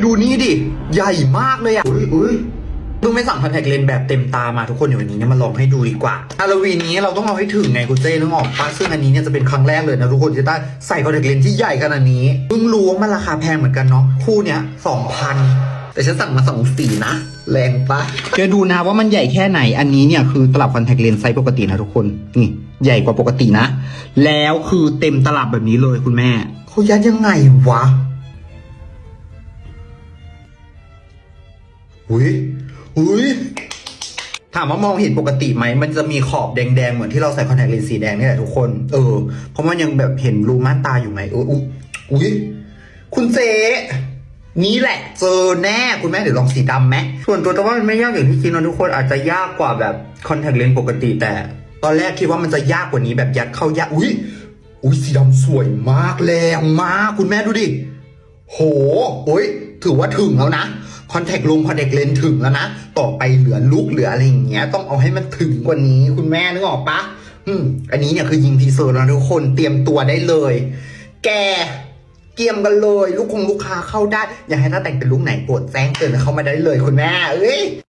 ดูนี่ดิ ใหญ่มากเลยอะ อุ้ยอุ้ยเพิ่งไม่สั่งคอนแทคเลนส์แบบเต็มตามาทุกคนอยู่วันนี้เนี่ยมาลองให้ดูดีกว่าฮาโลวีนนี้เราต้องเอาให้ถึงไงคุณเจ้นึกออกปะซึ่งอันนี้เนี่ยจะเป็นครั้งแรกเลยนะทุกคนที่ได้ใส่คอนแทคเลนส์ที่ใหญ่ขนาดนี้เพิ่งรู้ว่ามันราคาแพงเหมือนกันเนาะคู่เนี้ยสองพันแต่ฉันสั่งมาสองสีนะ แรงปะเดี๋ยวดูนะว่ามันใหญ่แค่ไหนอันนี้เนี่ยคือตลับคอนแทคเลนส์ไซส์ปกตินะทุกคนนี่ใหญ่กว่าปกตินะ แล้วคือเต็มตลับแบบนี้เลยคุณแม่เขายัดยังไงวะ อุ้ยอุ้ยถามว่ามองเห็นปกติไหม มันจะมีขอบแดงๆ เหมือนที่เราใส่คอนแทคเลนส์สีแดงนี่แหละทุกคน เออ เพราะมันยังแบบเห็นรูม่านตาอยู่ไหมเอออุ๊ยอุ้ยคุณเจนี่แหละ เจอแน่คุณแม่เดี๋ยวลองสีดำไหมส่วนตัวแต่ว่ามันไม่ยากอย่างที่คิดนะทุกคนอาจจะยากกว่าแบบคอนแทคเลนส์ปกติแต่ ตอนแรกคิดว่ามันจะยากกว่านี้แบบยัดเข้ายากอุ้ยอุ้ยสีดำสวยมากแรงมากคุณแม่ดูดิโหโอ้ยถือว่าถึงแล้วนะ คอนแทคลงคอนแทคเลนถึงแล้วนะ ต่อไปเหลือลุกเหลืออะไรอย่างเงี้ย ต้องเอาให้มันถึงกว่านี้ คุณแม่นึกออกปะอืมอันนี้เนี่ยคือยิงทีเซอร์แล้วทุกคนเตรียมตัวได้เลย แกเกียมกันเลย ลูกคงลูกค้าเข้าได้ อยากให้น้าแต่งเป็นลูกไหนโปรดแจ้งเตือนเข้ามาได้เลยคุณแม่ เอ้ย